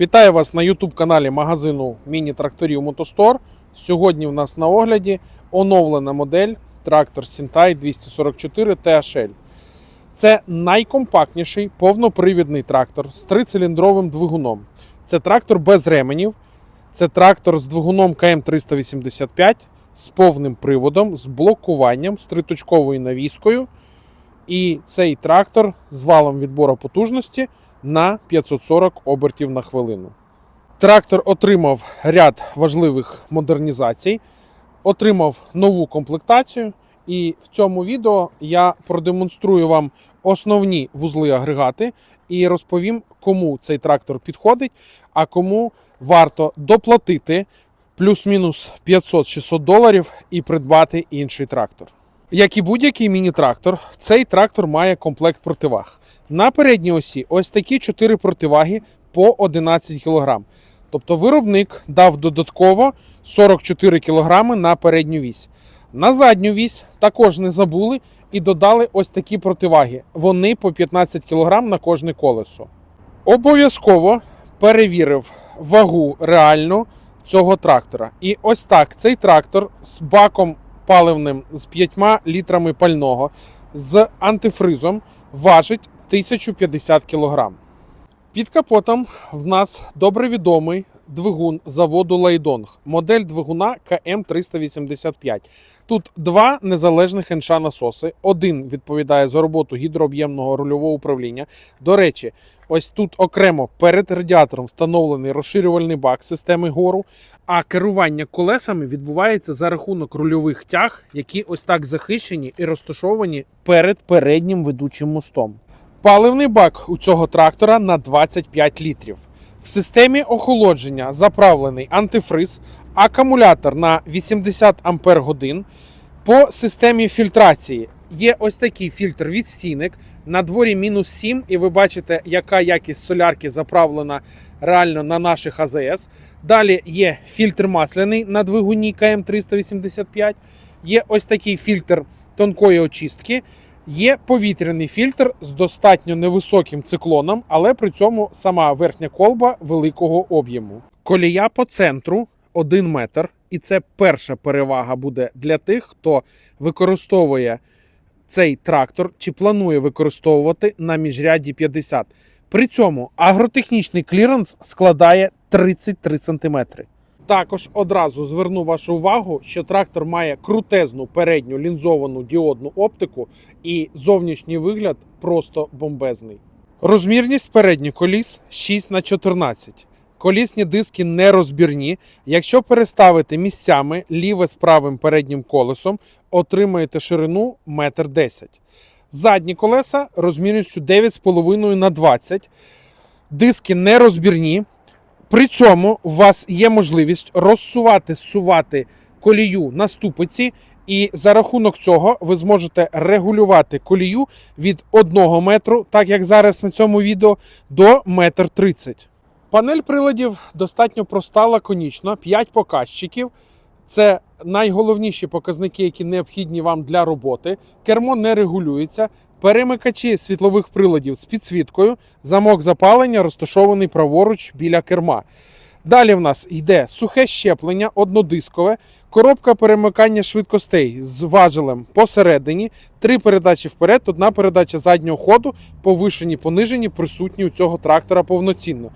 Вітаю вас на YouTube каналі магазину міні-тракторів Мотостор. Сьогодні в нас на огляді оновлена модель трактор Сінтай 244 THL. Це найкомпактніший повнопривідний трактор з трициліндровим двигуном. Це трактор без ременів. Це трактор з двигуном КМ385 з повним приводом, з блокуванням, з триточковою навіскою. І цей трактор з валом відбору потужності на 540 обертів на хвилину. Трактор отримав ряд важливих модернізацій, отримав нову комплектацію, і в цьому відео я продемонструю вам основні вузли агрегати і розповім, кому цей трактор підходить, а кому варто доплатити плюс-мінус 500-600 доларів і придбати інший трактор. Як і будь-який міні-трактор, цей трактор має комплект противаг. На передній осі ось такі 4 противаги по 11 кг. Тобто виробник дав додатково 44 кг на передню вісь. На задню вісь також не забули і додали ось такі противаги. Вони по 15 кг на кожне колесо. Обов'язково перевірив вагу реальну цього трактора. І ось так цей трактор з баком паливним з 5 літрами пального з антифризом важить 1050 кг. Під капотом в нас добре відомий двигун заводу Лайдонг, модель двигуна КМ385. Тут два незалежних енша насоси. Один відповідає за роботу гідрооб'ємного рульового управління. До речі, ось тут окремо перед радіатором встановлений розширювальний бак системи гору. А керування колесами відбувається за рахунок рульових тяг, які ось так захищені і розташовані перед переднім ведучим мостом. Паливний бак у цього трактора на 25 літрів. В системі охолодження заправлений антифриз, акумулятор на 80 ампер годин. По системі фільтрації є ось такий фільтр від стійник. На дворі мінус 7, і ви бачите, яка якість солярки заправлена реально на наших АЗС. Далі є фільтр масляний на двигуні КМ385. Є ось такий фільтр тонкої очистки. Є повітряний фільтр з достатньо невисоким циклоном, але при цьому сама верхня колба великого об'єму. Колія по центру 1 метр, і це перша перевага буде для тих, хто використовує цей трактор чи планує використовувати на міжряді 50. При цьому агротехнічний кліренс складає 33 см. Також одразу зверну вашу увагу, що трактор має крутезну передню лінзовану діодну оптику і зовнішній вигляд просто бомбезний. Розмірність передніх коліс 6 на 14. Колісні диски не розбірні. Якщо переставити місцями ліве з правим переднім колесом, отримаєте ширину 1,10 м. Задні колеса розмірністю 9,5 на 20. Диски не розбірні. При цьому у вас є можливість розсувати, зсувати колію на ступиці, і за рахунок цього ви зможете регулювати колію від 1 метру, так як зараз на цьому відео, до 1,30 м. Панель приладів достатньо проста, лаконічна, 5 показчиків. Це найголовніші показники, які необхідні вам для роботи. Кермо не регулюється. Перемикачі світлових приладів з підсвіткою, замок запалення розташований праворуч біля керма. Далі в нас йде сухе щеплення, однодискове, коробка перемикання швидкостей з важелем посередині, три передачі вперед, одна передача заднього ходу, повишені, понижені, присутні у цього трактора повноцінно.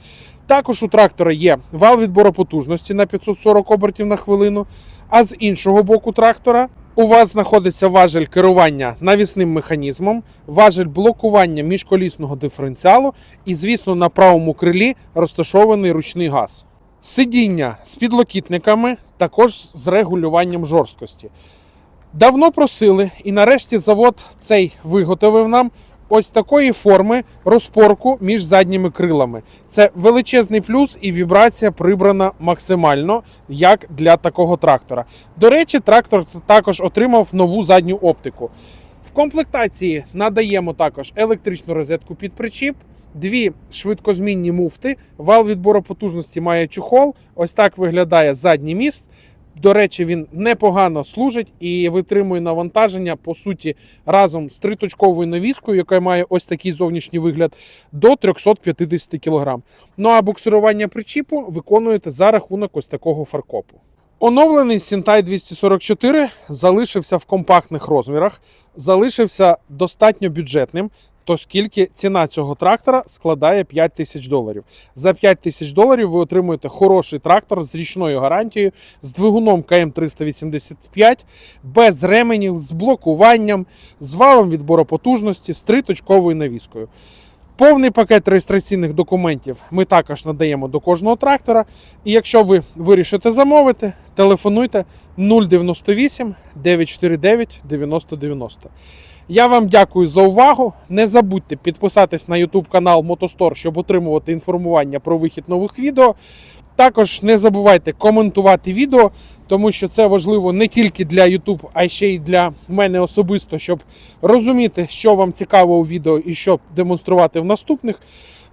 Також у трактора є вал відбору потужності на 540 обертів на хвилину, а з іншого боку трактора у вас знаходиться важель керування навісним механізмом, важель блокування міжколісного диференціалу і, звісно, на правому крилі розташований ручний газ. Сидіння з підлокітниками, також з регулюванням жорсткості. Давно просили, і нарешті завод цей виготовив нам ось такої форми розпорку між задніми крилами. Це величезний плюс, і вібрація прибрана максимально, як для такого трактора. До речі, трактор також отримав нову задню оптику. В комплектації надаємо також електричну розетку під причіп, дві швидкозмінні муфти. Вал відбору потужності має чухол. Ось так виглядає задній міст. До речі, він непогано служить і витримує навантаження, по суті, разом з триточковою навіскою, яка має ось такий зовнішній вигляд, до 350 кг. Ну а буксирування причіпу виконуєте за рахунок ось такого фаркопу. Оновлений Сінтай 244 залишився в компактних розмірах, залишився достатньо бюджетним. То скільки ціна цього трактора складає 5 тисяч доларів. За 5 тисяч доларів ви отримуєте хороший трактор з річною гарантією, з двигуном КМ385, без ременів, з блокуванням, з валом відбору потужності, з триточковою навіскою. Повний пакет реєстраційних документів ми також надаємо до кожного трактора. І якщо ви вирішите замовити, телефонуйте 098 949 9090. Я вам дякую за увагу. Не забудьте підписатись на YouTube канал Мотостор, щоб отримувати інформування про вихід нових відео. Також не забувайте коментувати відео, тому що це важливо не тільки для YouTube, а ще й для мене особисто, щоб розуміти, що вам цікаво у відео і що демонструвати в наступних.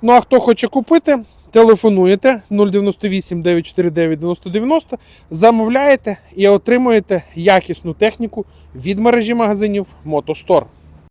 Ну а хто хоче купити, телефонуєте 098 949 9090, замовляєте і отримуєте якісну техніку від мережі магазинів Мотостор.